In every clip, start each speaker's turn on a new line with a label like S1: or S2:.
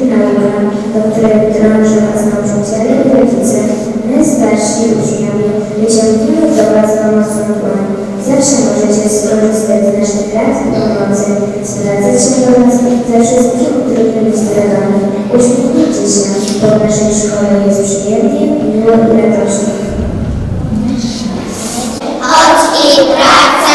S1: inna do której drąży Was nauczyciele i rodzice. My, starsi uczniowie, wyciągniemy do Was pomocą dłoń. Zawsze możecie skorzystać z naszych rad i pomocy. Zwracać się do nas ze wszystkich trudnymi stronami. Uśmiechnijcie się, bo w naszej szkole jest przyjemnie, miło i radośnie. Chodź i praca!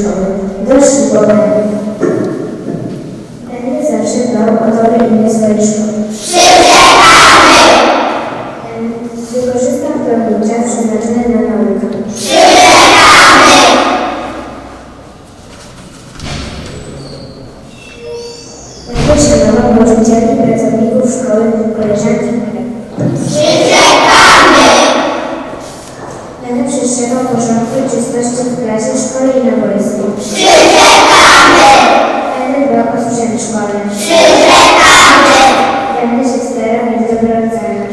S1: Szkoły. Do ślubowania. Emil zawsze dbał o dobre imię swojej szkoły. Emil, Wykorzystam w pełni czas przeznaczony na naukę. Będę szanował nauczycieli, pracowników szkoły, koleżanki i kolegów. Będę przestrzegał porządku i czystości w klasie, szkole i na boisku. Będę dbał o sprzęt szkolny. Będę się starał mieć dobre oceny.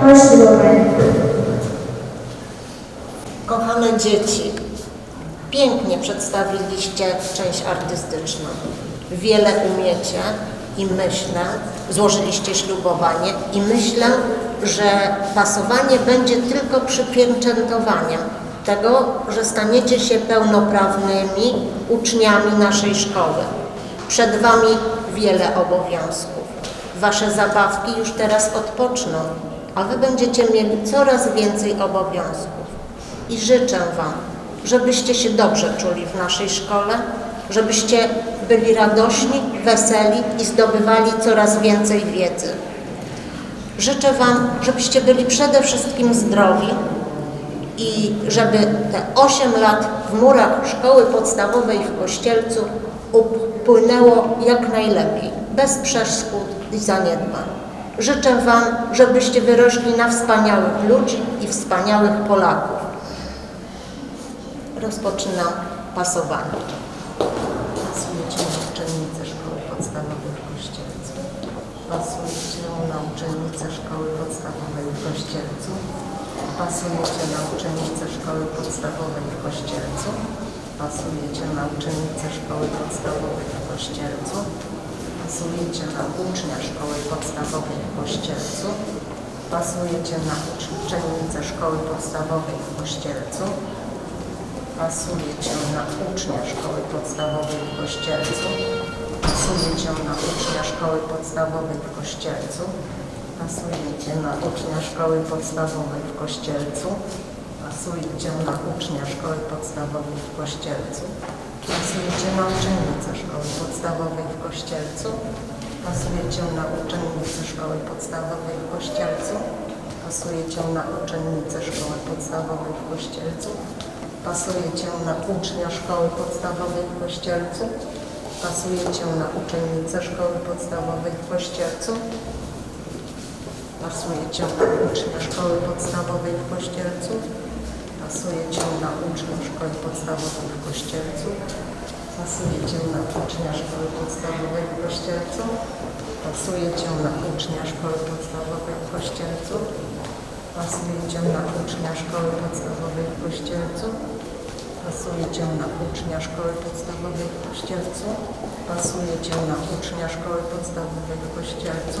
S1: Poślubowanie.
S2: Kochane dzieci, pięknie przedstawiliście część artystyczną. Wiele umiecie i myślę, złożyliście ślubowanie i myślę, że pasowanie będzie tylko przypieczętowaniem tego, że staniecie się pełnoprawnymi uczniami naszej szkoły. Przed Wami wiele obowiązków. Wasze zabawki już teraz odpoczną, a Wy będziecie mieli coraz więcej obowiązków. I życzę Wam, żebyście się dobrze czuli w naszej szkole, żebyście byli radośni, weseli i zdobywali coraz więcej wiedzy. Życzę Wam, żebyście byli przede wszystkim zdrowi i żeby te 8 lat w murach szkoły podstawowej w Kościelcu upłynęło jak najlepiej, bez przeszkód i zaniedbań. Życzę Wam, żebyście wyrośli na wspaniałych ludzi i wspaniałych Polaków. Rozpoczynam pasowanie. Pasujecie na uczennicę szkoły podstawowej w Kościelcu. Pasujecie na uczennicę szkoły podstawowej w Kościelcu. Pasujecie na uczennicę szkoły podstawowej w Kościelcu. Pasujecie na uczennicę szkoły podstawowej w Kościelcu. Pasujecie na ucznia szkoły podstawowej w Kościelcu. Pasujecie na uczennicę szkoły podstawowej w Kościelcu. Pasujecie na ucznia szkoły podstawowej w Kościelcu. Pasujecie na ucznia szkoły podstawowej w Kościelcu. Pasujecie na ucznia szkoły podstawowej w Kościelcu. Pasujecie na ucznia szkoły podstawowej w Kościelcu. Pasujecie na uczennicę szkoły podstawowej w Kościelcu. Pasujecie na uczennicę szkoły podstawowej w Kościelcu. Pasujecie na uczennicę szkoły podstawowej w Kościelcu. Pasujecie na ucznia szkoły podstawowej w Kościelcu. Pasujecie na uczennicę szkoły podstawowej w Kościelcu. Pasujecie na ucznia szkoły podstawowej w Kościelcu. Pasujecie na ucznia szkoły podstawowej w Kościelcu. Pasujecie na ucznia szkoły podstawowej w Kościelcu. Pasujecie na ucznia szkoły podstawowej w Kościelcu. Pasujecie na ucznia szkoły podstawowej w Kościelcu. Pasujecie na ucznia szkoły podstawowej w Kościelcu. Pasujecie na ucznia szkoły podstawowej w Kościelcu.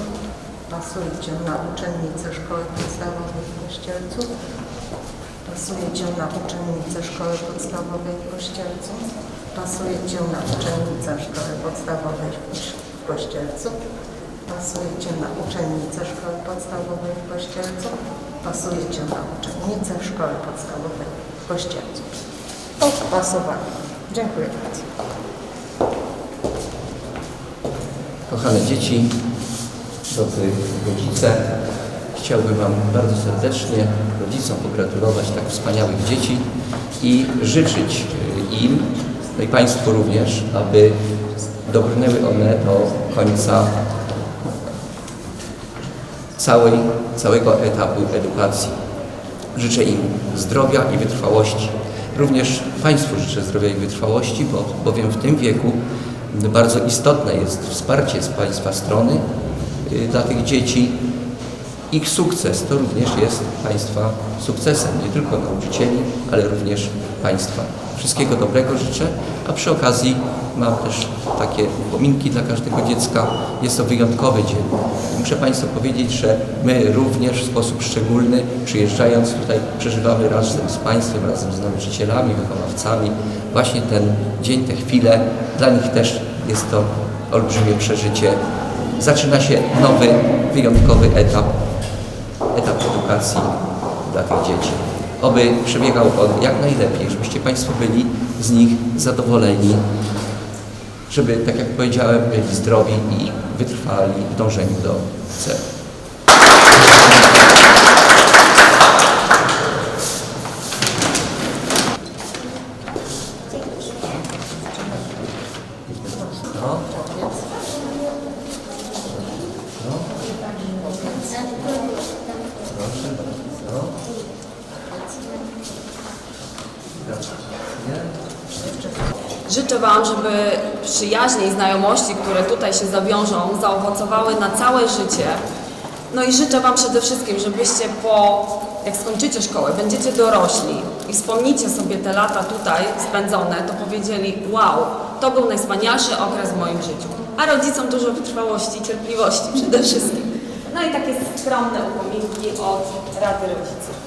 S2: Pasujecie na uczennicę szkoły podstawowej w Kościelcu. Pasujecie na uczennicę szkoły podstawowej w Kościelcu. Pasujecie na uczennicę szkoły podstawowej w Koś- w Kościelcu. Pasujecie na uczennicę szkoły podstawowej w Kościelcu. Pasujecie na uczennicę szkoły podstawowej w Kościelcu. To pasowanie. Dziękuję bardzo.
S3: Kochane dzieci, drodzy rodzice, chciałbym Wam bardzo serdecznie, rodzicom, pogratulować tak wspaniałych dzieci i życzyć im, no i Państwu również, aby dobrnęły one do końca całej, całego etapu edukacji. Życzę im zdrowia i wytrwałości. Również Państwu życzę zdrowia i wytrwałości, bo, bowiem w tym wieku bardzo istotne jest wsparcie z Państwa strony y, dla tych dzieci, ich sukces to również jest Państwa sukcesem, nie tylko nauczycieli, ale również Państwa. Wszystkiego dobrego życzę, a przy okazji mam też takie upominki dla każdego dziecka. Jest to wyjątkowy dzień. Muszę Państwu powiedzieć, że my również w sposób szczególny, przyjeżdżając tutaj, przeżywamy razem z Państwem, razem z nauczycielami, wychowawcami właśnie ten dzień, te chwile. Dla nich też jest to olbrzymie przeżycie. Zaczyna się nowy, wyjątkowy etap etap edukacji dla tych dzieci. Oby przebiegał on jak najlepiej, żebyście Państwo byli z nich zadowoleni, żeby, tak jak powiedziałem, byli zdrowi i wytrwali w dążeniu do celu. No. No. Proszę bardzo. Nie?
S4: Życzę Wam, żeby przyjaźnie i znajomości, które tutaj się zawiążą, zaowocowały na całe życie. No i życzę Wam przede wszystkim, żebyście po, jak skończycie szkołę, będziecie dorośli i wspomnicie sobie te lata tutaj spędzone, to powiedzieli, wow, to był najwspanialszy okres w moim życiu. A rodzicom dużo wytrwałości i cierpliwości przede wszystkim. No i takie skromne upominki od Rady Rodziców.